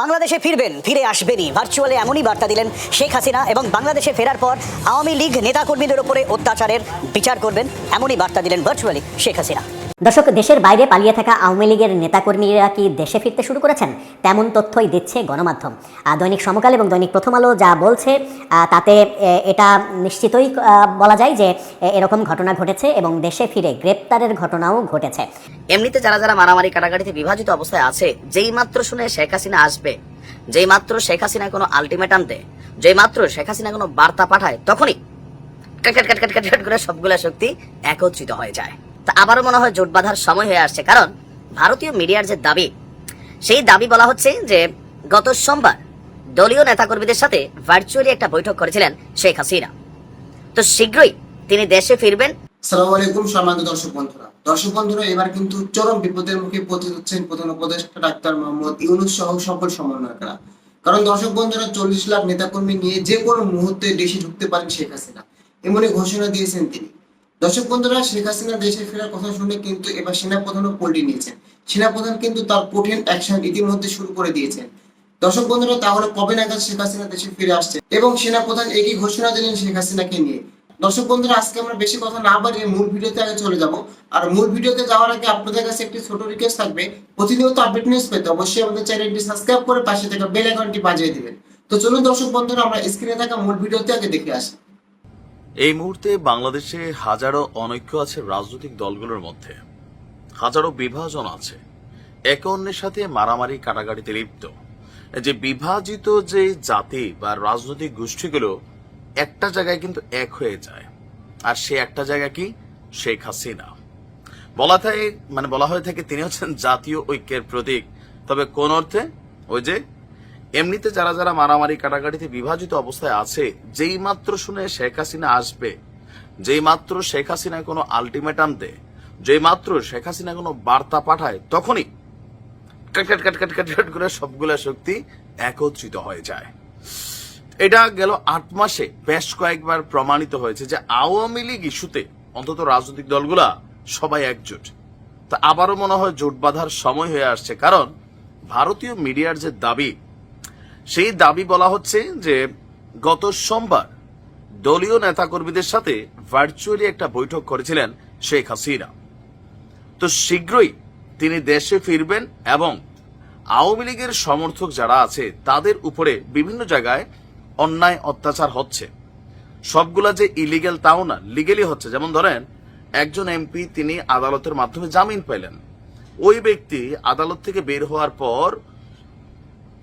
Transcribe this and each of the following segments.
বাংলাদেশে ফিরবেন, ফিরে আসবেনই। ভার্চুয়ালে এমনই বার্তা দিলেন শেখ হাসিনা এবং বাংলাদেশে ফেরার পর আওয়ামী লীগ নেতাকর্মীদের ওপরে অত্যাচারের বিচার করবেন, এমনই বার্তা দিলেন ভার্চুয়ালি শেখ হাসিনা। দর্শক, দেশের বাইরে পালিয়ে থাকা আওয়ামী লীগের নেতাকর্মীরা কি দেশে ফিরতে শুরু করেছেন? তেমন তথ্যই দিচ্ছে গণমাধ্যম। দৈনিক সমকাল এবং দৈনিক প্রথম আলো যা বলছে তাতে এটা নিশ্চিতই বলা যায় যে এরকম ঘটনা ঘটেছে এবং দেশে ফিরে গ্রেপ্তারের ঘটনাও ঘটেছে। এমনিতে যারা যারা মারামারি কাটাকাটিতে বিভাজিত অবস্থায় আছে, যেই মাত্র শুনে শেখ হাসিনা আসবে, যেই মাত্র শেখ হাসিনা কোনো আলটিমেটাম দেয় যেই মাত্র শেখ হাসিনা কোনো বার্তা পাঠায়, তখনই করে সবগুলা শক্তি একত্রিত হয়ে যায়। তা আবারও মনে হয় জোট বাঁধার সময় হয়ে আসছে। কারণ ভারতীয় মিডিয়ার যে দাবি, সেই দাবি বলা হচ্ছে যে গত সোমবার দলীয় নেতাকর্মীদের সাথে ভার্চুয়ালি একটা বৈঠক করেছিলেন শেখ হাসিনা। তো শীঘ্রই তিনি দেশে ফিরবেন। এবার কিন্তু চরম বিপদের মুখে ডাক্তার মোহাম্মদ সহ কারণ চল্লিশ লাখ নেতাকর্মী নিয়ে যে কোনো মুহূর্তে দেশে ঢুকতে পারেন শেখ হাসিনা, এমনই ঘোষণা দিয়েছেন তিনি। দর্শক বন্ধুরা, শেখ হাসিনা দেশে ফেরার কথা শুনে কিন্তু এবার সেনাপ্রধানও পল্টি নিয়েছেন। সেনাপ্রধান কিন্তু তার কঠিন অ্যাকশন ইতিমধ্যে শুরু করে দিয়েছেন। দর্শক বন্ধুরা, তাহলে কবে নাগাদ শেখ হাসিনা দেশে ফিরে আসছে? এবং সেনাপ্রধান একই ঘোষণা দিলেন শেখ হাসিনাকে নিয়ে। দর্শক বন্ধুরা, আজকে আমরা বেশি কথা না বাড়িয়ে মূল ভিডিওতে আগে চলে যাব। আর মূল ভিডিওতে যাওয়ার আগে আপনাদের কাছে একটি ছোট রিকোয়েস্ট থাকবে। প্রতিনিয়ত আপডেট নিউজ পেতে অবশ্যই আমাদের চ্যানেলটি সাবস্ক্রাইব করে পাশে থাকা বেল আইকনটি বাজিয়ে দিবেন। তো চলুন দর্শক বন্ধুরা, আমরা স্ক্রিনে থাকা মূল ভিডিওতে আগে দেখে আসি। এই মুহূর্তে বাংলাদেশে হাজারো অনৈক্য আছে রাজনৈতিক দলগুলোর মধ্যে। হাজারো বিভাজন আছে। একে অন্যের সাথে মারামারি, কাটাকাটিতে লিপ্ত। যে বিভাজিত যে জাতি বা রাজনৈতিক গোষ্ঠীগুলো একটা জায়গায় কিন্তু এক হয়ে যায়। আর সে একটা জায়গা কি? শেখ হাসিনা। বলা থাকে মানে বলা হয়ে থাকে তিনি হচ্ছেন জাতীয় ঐক্যের প্রতীক। তবে কোন অর্থে? ওই যে এমনিতে যারা যারা মারামারি কাটাকাটিতে বিভাজিত অবস্থায় আছে, যেই মাত্র শুনে শেখ হাসিনা আসবে, যেই মাত্র শেখ হাসিনা কোনো আলটিমেটাম দেয়, যেই মাত্র শেখ হাসিনা কোনো বার্তা পাঠায়, তখনই কাট কাট কাট কাট কাট করে সবগুলা শক্তি একত্রিত হয়ে যায়। এটা গেল আট মাসে বেশ কয়েকবার প্রমাণিত হয়েছে যে আওয়ামী লীগ ইস্যুতে অন্তত রাজনৈতিক দলগুলা সবাই একজোট। তা আবারও মনে হয় জোট বাঁধার সময় হয়ে আসছে, কারণ ভারতীয় মিডিয়ার যে দাবি সেই দাবি বলা হচ্ছে যে গত সোমবার দলীয় নেতাকর্মীদের সাথে ভার্চুয়ালি একটা বৈঠক করেছিলেন শেখ হাসিনা। তো শীঘ্রই তিনি দেশে ফিরবেন এবং আওয়ামী লীগের সমর্থক যারা আছে, তাদের উপরে বিভিন্ন জায়গায় অন্যায় অত্যাচার হচ্ছে। সবগুলা যে ইলিগেল তাও না লিগেলি হচ্ছে। যেমন ধরেন, একজন এমপি, তিনি আদালতের মাধ্যমে জামিন পেলেন। ওই ব্যক্তি আদালত থেকে বের হওয়ার পর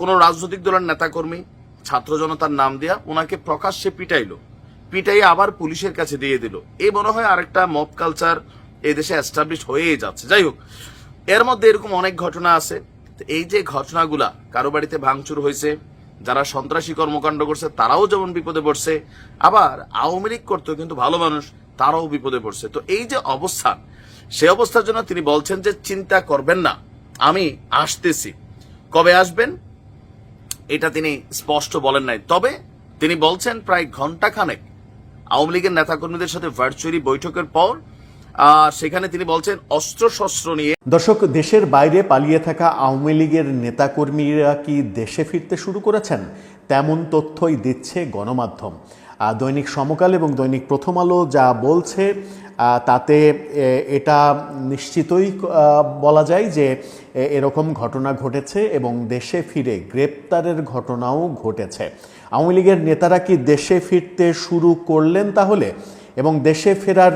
কোন রাজনৈতিক দলের নেতাকর্মী ছাত্র জনতার নাম দিয়া ওনাকে প্রকাশ্যে পিটাইলো। পিটাই আবার পুলিশের কাছে দিয়ে দিল। এই মনে হয় আরেকটা মব কালচার এই দেশে এস্টাবলিশ হয়েই যাচ্ছে। যাই হোক, এর মধ্যে এরকম অনেক ঘটনা আছে। এই যে ঘটনাগুলা কারও বাড়িতে ভাঙচুর হয়েছে, যারা সন্ত্রাসী কর্মকাণ্ড করছে, তারাও যেমন বিপদে পড়ছে, আবার আওয়ামী লীগ করতেও কিন্তু ভালো মানুষ, তারাও বিপদে পড়ছে। তো এই যে অবস্থান সে অবস্থার জন্য তিনি বলছেন যে, চিন্তা করবেন না, আমি আসতেছি। কবে আসবেন? এটা তিনি স্পষ্ট বলেন নাই। তবে তিনি বলছেন প্রায় ঘণ্টা খানেক আওয়ামী লীগের নেতাকর্মীদের সাথে ভার্চুয়ালি বৈঠকের পর সেখানে তিনি বলছেন অস্ত্র শস্ত্র নিয়ে। দর্শক, দেশের বাইরে পালিয়ে থাকা আওয়ামী লীগের নেতাকর্মীরা কি দেশে ফিরতে শুরু করেছেন? তেমন তথ্যই দিচ্ছে গণমাধ্যম। দৈনিক সমকাল এবং দৈনিক প্রথম আলো যা বলছে তাতে এটা নিশ্চিতই বলা যায় যে এরকম ঘটনা ঘটেছে এবং দেশে ফিরে গ্রেপ্তারের ঘটনাও ঘটেছে। আওয়ামী লীগের নেতারা কি দেশে ফিরতে শুরু করলেন তাহলে? এবং দেশে ফেরার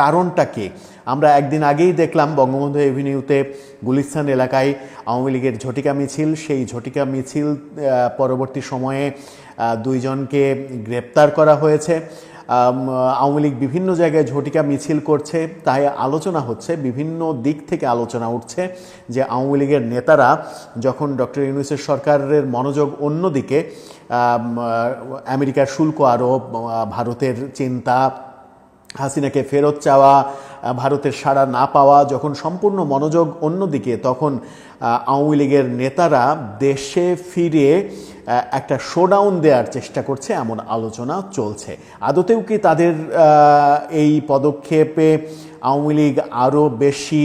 কারণটা কি? আমরা একদিন আগেই দেখলাম বঙ্গবন্ধু এভিনিউতে গুলিস্তান এলাকায় আওয়ামী লীগের ঝটিকা মিছিল। সেই ঝটিকা মিছিল পরবর্তী সময়ে দুইজনকে গ্রেপ্তার করা হয়েছে। আওয়ামী লীগ বিভিন্ন জায়গায় ঝটিকা মিছিল করছে তাই আলোচনা হচ্ছে বিভিন্ন দিক থেকে আলোচনা উঠছে যে আওয়ামী লীগের নেতারা যখন ডক্টর ইউনুসের সরকারের মনোযোগ অন্যদিকে আম, আমেরিকার শুল্ক আরোপ ভারতের চিন্তা হাসিনাকে ফেরত চাওয়া ভারতের সাড়া না পাওয়া যখন সম্পূর্ণ মনোযোগ অন্যদিকে তখন আওয়ামী লীগের নেতারা দেশে ফিরে একটা শোডাউন দেওয়ার চেষ্টা করছে, এমন আলোচনা চলছে। আদতেও কি তাদের এই পদক্ষেপে আওয়ামী লীগ আরও বেশি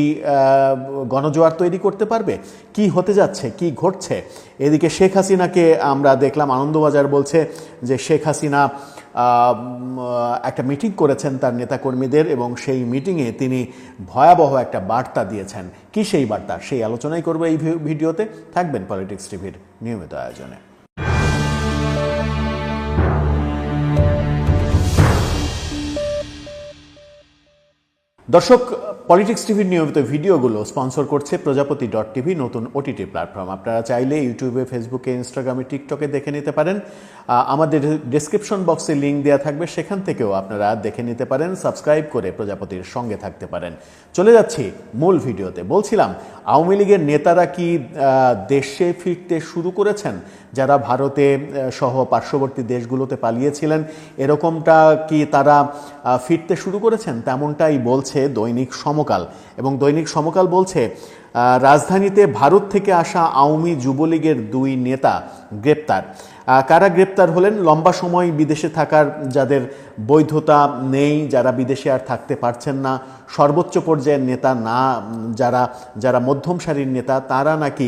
গণজোয়ার তৈরি করতে পারবে? কি হতে যাচ্ছে? কি ঘটছে? এদিকে শেখ হাসিনাকে আমরা দেখলাম, আনন্দবাজার বলছে যে শেখ হাসিনা একটা মিটিং করেছেন তার নেতাকর্মীদের এবং সেই মিটিংয়ে তিনি ভয়াবহ একটা বার্তা দিয়েছেন। কি সেই বার্তা? সেই আলোচনাই করব এই ভিডিওতে। থাকবেন পলিটিক্স টিভির নিয়মিত আয়োজনে। দর্শক পলিটিক্স টিভির নিয়মিত ভিডিওগুলো স্পন্সর করছে প্রজাপতি ডট টিভি নতুন ওটিটি প্ল্যাটফর্ম। আপনারা চাইলে ইউটিউবে, ফেসবুকে, ইনস্টাগ্রামে, টিকটকে দেখে নিতে পারেন। আমাদের ডিসক্রিপশন বক্সে লিঙ্ক দেওয়া থাকবে, সেখান থেকেও আপনারা দেখে নিতে পারেন সাবস্ক্রাইব করে প্রজাপতির সঙ্গে থাকতে পারেন। চলে যাচ্ছি মূল ভিডিওতে। বলছিলাম, আওয়ামী লীগের নেতারা কি দেশে ফিরতে শুরু করেছেন? যারা ভারতে সহ পার্শ্ববর্তী দেশগুলোতে পালিয়েছিলেন, এরকমটা কি তারা ফিরতে শুরু করেছেন? তেমনটাই বলছে দৈনিক সমকাল। এবং দৈনিক সমকাল বলছে রাজধানীতে ভারত থেকে আসা আওয়ামী যুবলীগের দুই নেতা গ্রেপ্তার। কারা গ্রেপ্তার হলেন? লম্বা সময় বিদেশে থাকার যাদের বৈধতা নেই, যারা বিদেশে আর থাকতে পারছেন না, সর্বোচ্চ পর্যায়ের নেতা না, যারা যারা মধ্যম সারির নেতা, তারা নাকি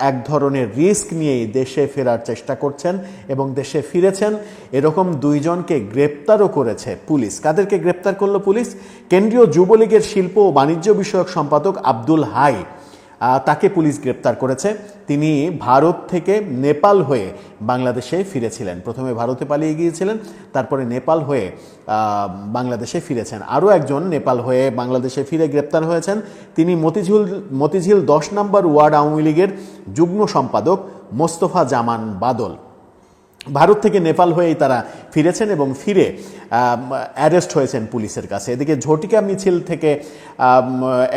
এক ধরনের রিস্ক নিয়েই দেশে ফেরার চেষ্টা করছেন এবং দেশে ফিরেছেন। এরকম দুইজনকে গ্রেপ্তারও করেছে পুলিশ। কাদেরকে গ্রেপ্তার করল পুলিশ? কেন্দ্রীয় যুবলীগের শিল্প ও বাণিজ্য বিষয়ক সম্পাদক আব্দুল হাই। তাকে পুলিশ গ্রেপ্তার করেছে। তিনি ভারত থেকে নেপাল হয়ে বাংলাদেশে ফিরেছিলেন। প্রথমে ভারতে পালিয়ে গিয়েছিলেন, তারপরে নেপাল হয়ে বাংলাদেশে ফিরেছেন। আরও একজন নেপাল হয়ে বাংলাদেশে ফিরে গ্রেপ্তার হয়েছেন। তিনি মতিঝিল মতিঝিল দশ নম্বর ওয়ার্ড আওয়ামী লীগের যুগ্ম সম্পাদক মোস্তফা জামান বাদল। ভারত থেকে নেপাল হয়েই তারা ফিরেছেন এবং ফিরে অ্যারেস্ট হয়েছেন পুলিশের কাছে। এদিকে ঝটিকা মিছিল থেকে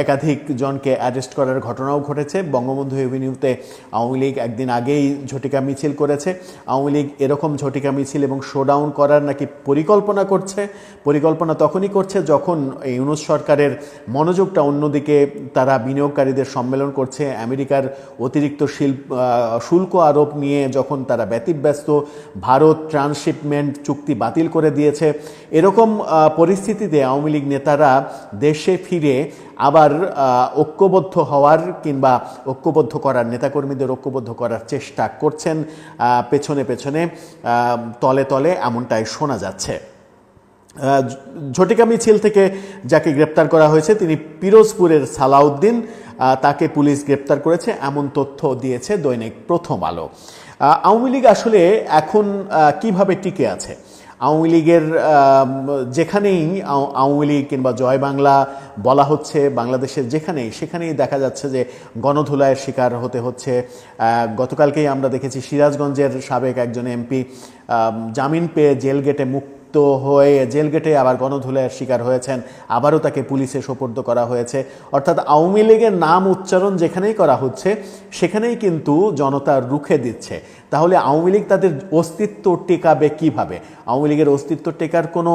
একাধিক জনকে অ্যারেস্ট করার ঘটনাও ঘটেছে। বঙ্গবন্ধু এভিনিউতে আওয়ামী লীগ একদিন আগেই ঝটিকা মিছিল করেছে। আওয়ামী লীগ এরকম ঝটিকা মিছিল এবং শোডাউন করার নাকি পরিকল্পনা করছে, পরিকল্পনা তখনই করছে যখন ইউনুস সরকারের মনোযোগটা অন্যদিকে তারা বিনিয়োগকারীদের সম্মেলন করছে। আমেরিকার অতিরিক্ত শিল্প শুল্ক আরোপ নিয়ে যখন তারা ব্যতিব্যস্ত ভারত ট্রান্সশিপমেন্ট চুক্তি বাতিল করে দিয়েছে। এরকম পরিস্থিতিতে আওয়ামী লীগ নেতারা দেশে ফিরে আবার ঐক্যবদ্ধ হওয়ার কিংবা ঐক্যবদ্ধ করার, নেতাকর্মীদের ঐক্যবদ্ধ করার চেষ্টা করছেন পেছনে পেছনে তলে তলে এমনটাই শোনা যাচ্ছে। ঝটিকা মিছিল থেকে যাকে গ্রেপ্তার করা হয়েছে, তিনি পিরোজপুরের সালাউদ্দিন তাকে পুলিশ গ্রেপ্তার করেছে, এমন তথ্য দিয়েছে দৈনিক প্রথম আলো। আওয়ামী লীগ আসলে এখন কীভাবে টিকে আছে? আওয়ামী লীগের যেখানেই আও- আওয়ামী লীগ কিংবা জয় বাংলা বলা হচ্ছে, বাংলাদেশের যেখানেই, সেখানেই দেখা যাচ্ছে যে গণধুলায়ের শিকার হতে হচ্ছে। গতকালকেই আমরা দেখেছি সিরাজগঞ্জের সাবেক একজন এমপি জামিন পেয়ে জেল গেটে মুক্ত হয়ে জেল গেটে আবার গণধুলাইয়ের শিকার হয়েছেন। আবারও তাকে পুলিশে সোপর্দ করা হয়েছে। অর্থাৎ আওয়ামী লীগের নাম উচ্চারণ যেখানেই করা হচ্ছে, সেখানেই কিন্তু জনতা রুখে দিচ্ছে। তাহলে আওয়ামী লীগ তাদের অস্তিত্ব টেকাবে কীভাবে? আওয়ামী লীগের অস্তিত্ব টেকার কোনো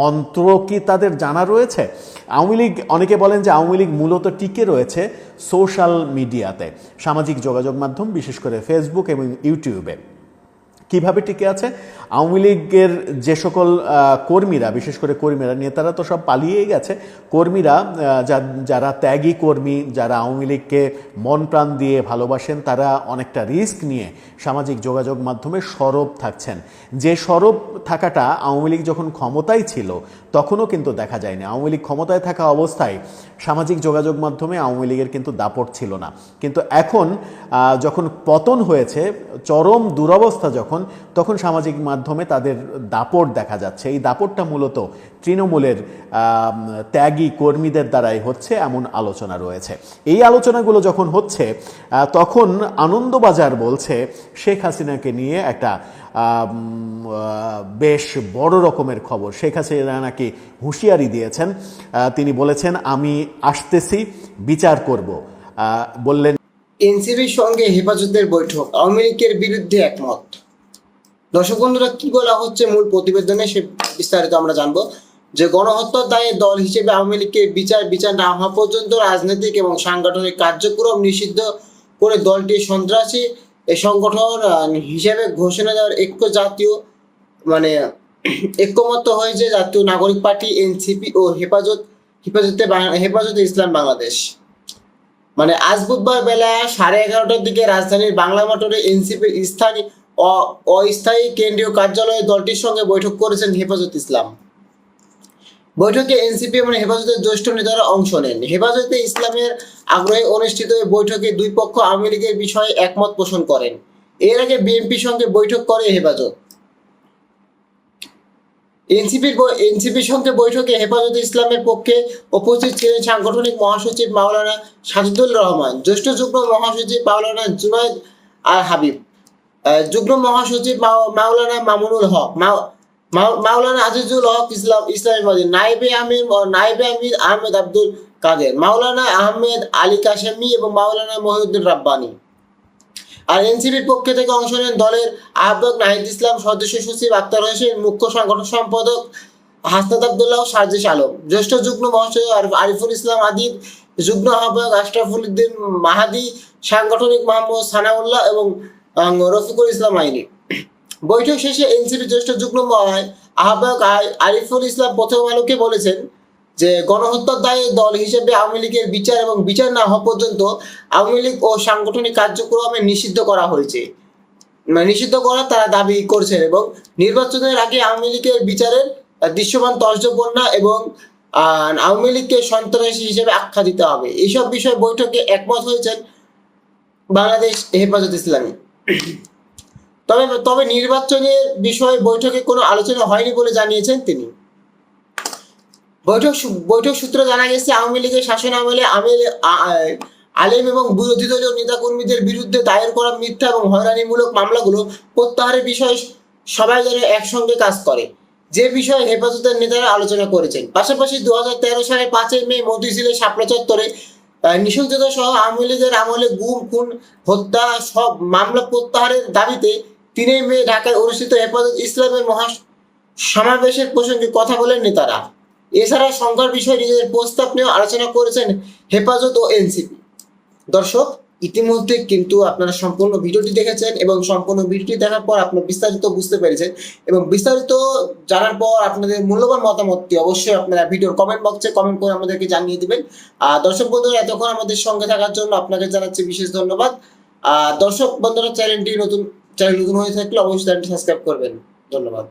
মন্ত্র কি তাদের জানা রয়েছে? আওয়ামী লীগ, অনেকে বলেন যে আওয়ামী লীগ মূলত টিকে রয়েছে সোশ্যাল মিডিয়াতে। সামাজিক যোগাযোগ মাধ্যম, বিশেষ করে ফেসবুক এবং ইউটিউবে। কীভাবে টিকে আছে? আওয়ামী লীগের যে সকল কর্মীরা, বিশেষ করে কর্মীরা নেতারা তো সব পালিয়েই গেছে। কর্মীরা যারা ত্যাগী কর্মী, যারা আওয়ামী লীগকে মন প্রাণ দিয়ে ভালোবাসেন, তারা অনেকটা রিস্ক নিয়ে সামাজিক যোগাযোগ মাধ্যমে সরব থাকছেন। যে সরব থাকাটা আওয়ামী লীগ যখন ক্ষমতায় ছিল তখনও কিন্তু দেখা যায়নি। আওয়ামী লীগ ক্ষমতায় থাকা অবস্থায় সামাজিক যোগাযোগ মাধ্যমে আওয়ামী লীগের কিন্তু দাপট ছিল না। কিন্তু এখন যখন পতন হয়েছে, চরম দুরবস্থা যখন, তখন সামাজিক মাধ্যমে তাদের দাপট দেখা যাচ্ছে। এই দাপটটা মূলত তৃণমূলের ত্যাগী কর্মীদের দ্বারাই হচ্ছে এমন আলোচনা রয়েছে। এই আলোচনাগুলো যখন হচ্ছে তখন আনন্দবাজার বলছে, শেখ হাসিনাকে নিয়ে একটা বেশ বড় রকমের খবর। শেখ হাসিনা নাকি হুঁশিয়ারি দিয়েছেন। তিনি বলেছেন, আমি আসতেছি, বিচার করব। বললেন এনসিপির সঙ্গে হেফাজতের বৈঠক। আওয়ামী লীগের বিরুদ্ধে একমত। দর্শক বন্ধুরা, কি বলা হচ্ছে মূল প্রতিবেদনে সে বিস্তারিত আমরা জানব। যে গণহত্যার দায়ে দল হিসেবে আওয়ামী লীগকে বিচার বিচার না হওয়া পর্যন্ত রাজনৈতিক এবং সাংগঠনিক কার্যক্রম নিষিদ্ধ করে দলটি সন্ত্রাসী এই সংগঠন হিসেবে ঘোষণা দেওয়ার ঐক্য জাতীয় মানে ঐক্যমত্য হয়েছে জাতীয় নাগরিক পার্টি এনসিপি ও হেফাজত, হেফাজতে হেফাজতে ইসলাম বাংলাদেশ। মানে আজ বুধবার বেলা সাড়ে এগারোটার দিকে রাজধানীর বাংলা মোটরে এনসিপির স্থানীয় অস্থায়ী কেন্দ্রীয় কার্যালয়ে দলটির সঙ্গে বৈঠক করেছেন হেফাজত ইসলাম। বৈঠকে এনসিপি এবং হেফাজতের জ্যেষ্ঠ নেতারা অংশ নেন। হেফাজতে ইসলামের আগ্রহে অনুষ্ঠিত বৈঠকে দুই পক্ষ আওয়ামী লীগের বিষয়ে একমত পোষণ করেন। এর আগে বিএনপির সঙ্গে বৈঠক করে হেফাজত। এনসিপির এনসিপির সঙ্গে বৈঠকে হেফাজতে ইসলামের পক্ষে উপস্থিত ছিলেন সাংগঠনিক মহাসচিব মাওলানা সাজিদুল রহমান, জ্যেষ্ঠ যুগ্ম মহাসচিব মাওলানা জুনায়দ আর হাবিব যুগ্ম মহাসচিব মাও- মাওলানা মামুনুল হক মাওলানা আজিজুল হক ইসলাম, ইসলামী নাইবে আমির নাইবে আমির আহমেদ আব্দুল কাদের, মাওলানা আহমেদ আলী কাশেমি এবং মাওলানা মহিউদ্দিন রাব্বানি। আর এনসিপির পক্ষ থেকে অংশ নেন দলের আহ্বায়ক নাহিদ ইসলাম, সদস্য সচিব আক্তার হোসেন, মুখ্য সংগঠন সম্পাদক হাসনাত আবদুল্লাহ সার্জিস আলম। জ্যেষ্ঠ যুগ্ম মহাসচিব আরিফ- আরিফুল ইসলাম আদিব, যুগ্ম আহ্বায়ক আশরাফুল উদ্দিন মাহাদি, সাংগঠনিক মোহাম্মদ সানাউল্লাহ এবং রফিকুল ইসলাম আইনি। বৈঠক শেষে এনসিপি জ্যেষ্ঠ যুগ্ম আহ্বায়ক আরিফুল ইসলাম প্রথম আলোকে বলেছেন যে গণহত্যার দায়ে দল হিসেবে আওয়ামী লীগের বিচার এবং বিচার না হওয়া পর্যন্ত আওয়ামী লীগ ও সাংগঠনিক কার্যক্রমে নিষিদ্ধ করা হয়েছে। নিষিদ্ধ করার তারা দাবি করছেন এবং নির্বাচনের আগে আওয়ামী লীগের বিচারের দৃশ্যমান তর্জবন্যা এবং আওয়ামী লীগকে সন্ত্রাসী হিসেবে আখ্যা দিতে হবে। এইসব বিষয়ে বৈঠকে একমত হয়েছেন বাংলাদেশ হেফাজত ইসলামী। তবে তবে নির্বাচনের বিষয়ে বৈঠকে কোনো আলোচনা হয়নি বলে জানিয়েছেন তিনি। বৈঠক বৈঠক সূত্রে জানা গেছে, আওয়ামী লীগের শাসন আমলে আলেম এবং বিরোধী দলীয় নেতাকর্মীদের বিরুদ্ধে দায়ের করা মিথ্যা এবং হয়রানিমূলক মামলাগুলো প্রত্যাহারের বিষয়ে সবাই যেন একসঙ্গে কাজ করে। যে বিষয়ে হেফাজতের নেতারা আলোচনা করেছেন। পাশাপাশি দু হাজার তেরো সালের পাঁচই মে মতিঝিলের শাপলা চত্বরে নিঃসংযতা সহ আওয়ামী লীগের আমলে গুম, খুন, হত্যা সব মামলা প্রত্যাহারের দাবিতে তিনই মে ঢাকায় অনুষ্ঠিত হেফাজত ইসলামের মহা সমাবেশের প্রসঙ্গে কথা বলেন নেতারা। এছাড়া সংখ্যার বিষয়ে নিজেদের প্রস্তাব নিয়েও আলোচনা করেছেন হেফাজত ও এনসিপি। দর্শক, ইতিমধ্যে কিন্তু আপনারা সম্পূর্ণ ভিডিওটি দেখেছেন এবং সম্পূর্ণ ভিডিওটি দেখার পর আপনারা বিস্তারিত বুঝতে পেরেছেন এবং বিস্তারিত জানার পর আপনাদের মূল্যবান মতামতটি অবশ্যই আপনারা ভিডিওর কমেন্ট বক্সে কমেন্ট করে আমাদেরকে জানিয়ে দেবেন। আর দর্শক বন্ধুরা, এতক্ষণ আমাদের সঙ্গে থাকার জন্য আপনাকে জানাচ্ছি বিশেষ ধন্যবাদ। আর দর্শক বন্ধুরা, চ্যানেলটি নতুন চ্যানেল নতুন হয়ে থাকলে অবশ্যই চ্যানেলটি সাবস্ক্রাইব করবেন। ধন্যবাদ।